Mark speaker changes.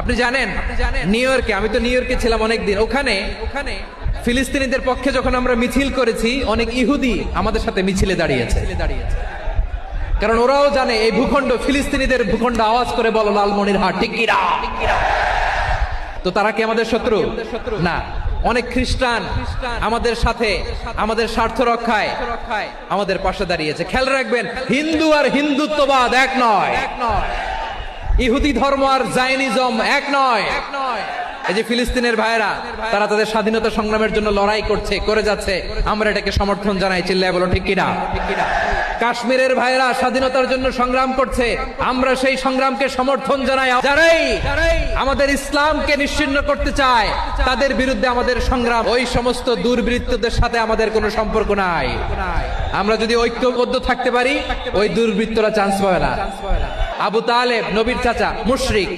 Speaker 1: আপনি জানেন নিউ ইয়র্কে আমি তো নিউ ইয়র্কে ছিলাম অনেকদিন। ওখানে ওখানে ফিলিস্তিনিদের পক্ষে যখন আমরা মিছিল করেছি অনেক ইহুদি আমাদের সাথে মিছিলে দাঁড়িয়েছে। কারণ ওরাও জানে এই ভূখণ্ড ফিলিস্তিনিদের ভূখণ্ড আওয়াজ করে বলো লালমনির হাট কিনা? তো তারা কি আমাদের শত্রু? না। অনেক খ্রিস্টান আমাদের সাথে আমাদের স্বার্থ রক্ষায় আমাদের পাশে দাঁড়িয়েছে। খেয়াল রাখবেন। হিন্দু আর হিন্দুত্ববাদ এক নয়। এক নয়। ইহুদি ধর্ম আর জায়নিজম এক নয়। এই যে ফিলিস্তিনের ভাইরা তারা তাদের স্বাধীনতা সংগ্রামের জন্য লড়াই করছে করে যাচ্ছে। আমরা এটাকে সমর্থন জানাই চিল্লায় বলো ঠিক কিনা? কাশ্মীরের ভাইয়েরা স্বাধীনতার জন্য সংগ্রাম করছে আমরা সেই সংগ্রামকে সমর্থন জানাই। যারাই আমাদের ইসলামকে নিশ্চিন্ন করতে চায় তাদের বিরুদ্ধে আমাদের সংগ্রাম। ওই সমস্ত দুর্বৃত্তদের সাথে আমাদের কোনো সম্পর্ক নাই। আমরা যদি ঐক্যবদ্ধ থাকতে পারি ওই দুর্বৃত্তরা চান্স পাবে না। আবু তালেব নবীর চাচা মুশরিক।